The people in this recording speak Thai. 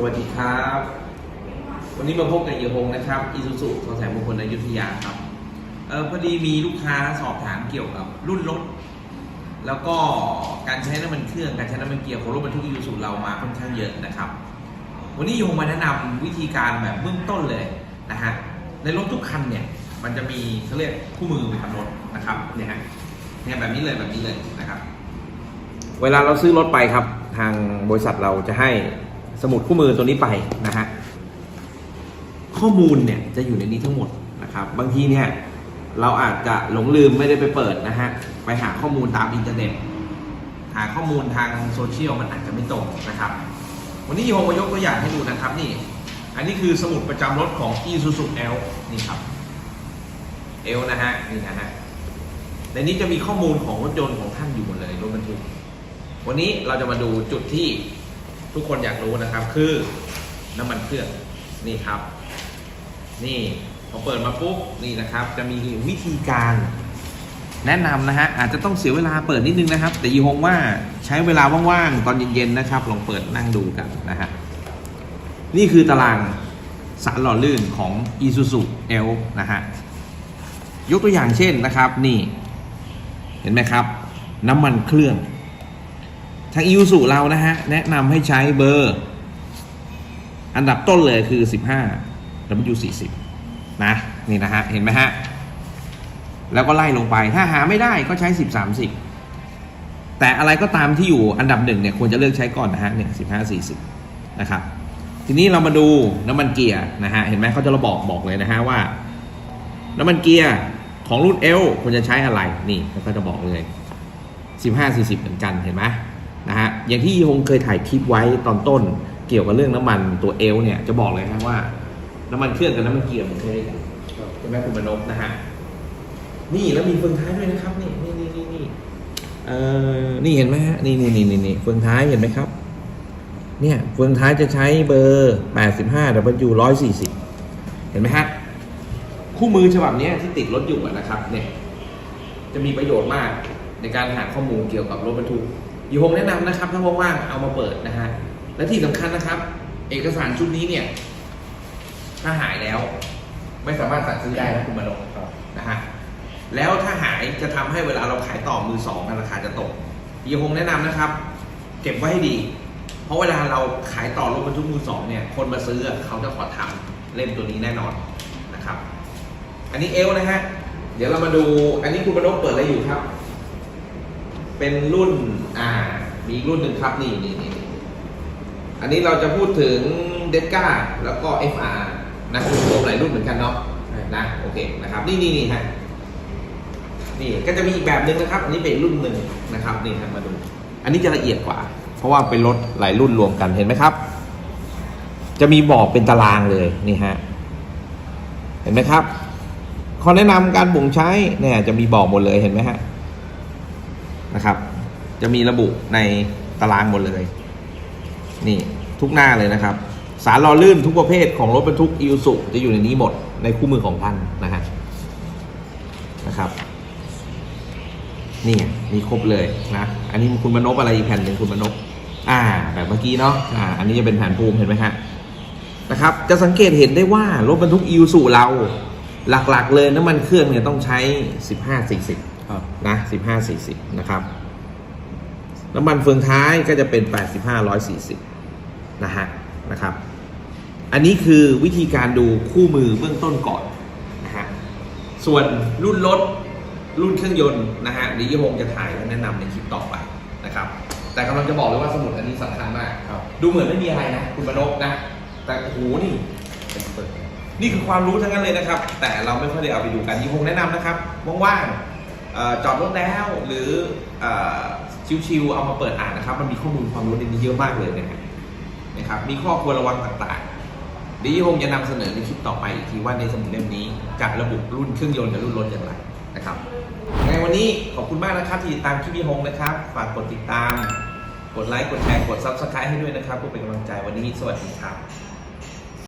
สวัสดีครับ วันนี้มาพบกับเอียพงนะครับอีซูซูสแสมงคลอยุธยาครับเออพอดีมีลูกค้าสอบถามเกี่ยวกับรุ่นรถ แล้วก็การใช้น้ำมันเครื่องการใช้น้ำมันเกียร์ของรถบรรทุกอีซูซูเรามาค่อนข้างเยอะนะครับ วันนี้ยงมาแนะนำวิธีการแบบเบื้องต้นเลยนะฮะในรถทุกคันเนี่ยมันจะมีเขาเรียกคู่มือประจำรถนะครับเนี่ยฮะเนี่ยแบบนี้เลยแบบนี้เลยนะครับ เวลาเราซื้อรถไปครับ ทางบริษัทเราจะให้ สมุดคู่มือตัวนี้ไปนะฮะข้อมูลเนี่ยจะอยู่ในนี้ทั้งหมดนะครับ บางทีเนี่ยเราอาจจะหลงลืมไม่ได้ไปเปิดนะฮะไปหาข้อมูลตามอินเทอร์เน็ต หาข้อมูลทางโซเชียลมันอาจจะไม่ตรงนะครับ วันนี้โยมมายกตัวอย่างให้ดูนะครับนี่ อันนี้คือสมุดประจำรถของ Isuzu L นี่ครับ L นะฮะนี่นะฮะในนี้จะมีข้อมูลของรถยนต์ของท่านอยู่หมดเลยรถบรรทุกวันนี้เราจะมาดูจุดที่ ทุกคนอยากรู้นะครับคือน้ำมันเครื่องนี่ครับ นี่พอเปิดมาปุ๊บนี่นะครับ จะมีวิธีการแนะนำนะฮะอาจจะต้องเสียเวลาเปิดนิดนึงนะครับ แต่ยีฮงว่าใช้เวลาว่างๆ ตอนเย็นๆนะครับ ลองเปิดนั่งดูกันนะฮะนี่คือตารางสารหล่อลื่นของ Isuzu L นะฮะยกตัวอย่างเช่นนะครับนี่ เห็นไหมครับ น้ำมันเครื่อง ทาง Isuzu เรานะฮะ แนะนำให้ใช้เบอร์ อันดับต้นเลยคือ 15 W40 นะ นี่นะฮะ เห็นไหมฮะ แล้วก็ไล่ลงไปถ้าหาไม่ได้ก็ใช้ 10 30 แต่อะไรก็ตามที่อยู่อันดับหนึ่งเนี่ยควรจะเลือกใช้ก่อนนะฮะเนี่ย15 40 นะครับ ทีนี้เรามาดูน้ำมันเกียร์นะฮะ เห็นไหมเขาจะระบอกบอกเลยนะฮะว่า น้ำมันเกียร์ของรุ่น L ควรจะใช้อะไรนี่เขาก็จะบอกเลย 15 40 เหมือนกันเห็นไหม นะฮะอย่างที่ฮงเคยถ่ายคลิปไว้ตอนต้นเกี่ยวกับเรื่องน้ำมันตัว L เนี่ยจะบอกเลยนะว่า น้ำมันเครื่องกับน้ำมันเกียร์มันใช่กันใช่ไหมคุณมนพนะฮะนี่แล้วมีเฟืองท้ายด้วยนะครับ นี่นี่นี่นี่นี่เอ่อนี่เห็นไหมฮะนี่นี่นี่นี่นี่เฟืองท้ายเห็นไหมครับ เนี่ยเฟืองท้ายจะใช้เบอร์85 W 140เห็นไหมฮะคู่มือฉบับนี้ที่ติดรถอยู่นะครับ เนี่ย จะมีประโยชน์มากในการหาข้อมูลเกี่ยวกับรถบรรทุก อยู่ผมแนะนำนะครับถ้าว่างๆเอามาเปิดนะฮะและที่สำคัญนะครับ เอกสารชุดนี้เนี่ย ถ้าหายแล้ว ไม่สามารถสั่งซื้อได้นะคุณมโนนะฮะแล้วถ้าหายจะทำให้เวลาเราขายต่อมือสองราคาจะตกยีคงแนะนำนะครับ เก็บไว้ให้ดี เพราะเวลาเราขายต่อรถบรรทุกมือสองเนี่ย คนมาซื้อเขาจะขอทำเล่มตัวนี้แน่นอนนะครับ อันนี้เอลนะฮะเดี๋ยวเรามาดู อันนี้คุณประนกเปิดอะไรอยู่ครับ เป็นรุ่นอ่ามีอีกรุ่นหนึ่งครับนี่นี่นี่อันนี้เราจะพูดถึงเดก้าแล้วก็ FR นะรวมหลายรุ่นเหมือนกันเนาะนะโอเคนะครับ นี่นี่นี่ฮะนี่ก็จะมีอีกแบบหนึ่งนะครับ อันนี้เป็นรุ่นหนึ่งนะครับนี่ครับมาดู อันนี้จะละเอียดกว่า เพราะว่าเป็นรถหลายรุ่นรวมกันเห็นไหมครับ จะมีบอกเป็นตารางเลยนี่ฮะเห็นไหมครับข้อแนะนำการบ่งใช้เนี่ยจะมีบอกหมดเลยเห็นไหมฮะ นะครับ จะมีระบุในตารางหมดเลย นี่ทุกหน้าเลยนะครับ สารหล่อลื่นทุกประเภทของรถบรรทุกอิวสุจะอยู่ในนี้หมดในคู่มือของท่านนะฮะนะครับนี่มีครบเลยนะ อันนี้คุณมนพอะไรอีกแผ่นหนึ่งคุณมนพอ่า แบบเมื่อกี้เนาะอ่า อันนี้จะเป็นแผ่นภูมิเห็นไหมฮะนะครับ จะสังเกตเห็นได้ว่ารถบรรทุกอิวสุเรา หลักๆ เลยน้ำมันเครื่องเนี่ยต้องใช้ 15-40 ครับนะ15 40นะครับ น้ำมันเฟืองท้ายก็จะเป็น85 140นะฮะนะครับ อันนี้คือวิธีการดูคู่มือเบื้องต้นก่อนนะฮะส่วนรุ่นรถรุ่นเครื่องยนต์นะฮะเดียวยี่หงจะถ่ายและแนะนำในคลิปต่อไปนะครับ แต่กำลังจะบอกเลยว่าสมุดอันนี้สำคัญมากครับดูเหมือนไม่มีอะไรนะ คุณมนพนะ แต่โอ้โหนี่นี่คือความรู้ทั้งนั้นเลยนะครับ แต่เราไม่ค่อยได้เอาไปดูกันยี่คงแนะนำนะครับว่างๆเอ่อ จอดรถแล้วหรือชิวๆเอามาเปิดอ่านนะครับ มันมีข้อมูลความรู้ในนี้เยอะมากเลยนะฮะนะครับ มีข้อควรระวังต่างๆดี๋ยวยี่คงจะนำเสนอในคลิปต่อไปอีกทีว่าในสมุดเล่มนี้จะระบุรุ่นเครื่องยนต์กับรุ่นรถอย่างไรนะครับในวันนี้ขอบคุณมากนะครับที่ติดตามคลิปยี่หงนะครับ ฝากกดติดตาม กดไลค์กดแชร์กด subscribe ให้ด้วยนะครับเพื่อเป็นกำลังใจวันนี้สวัสดีครับ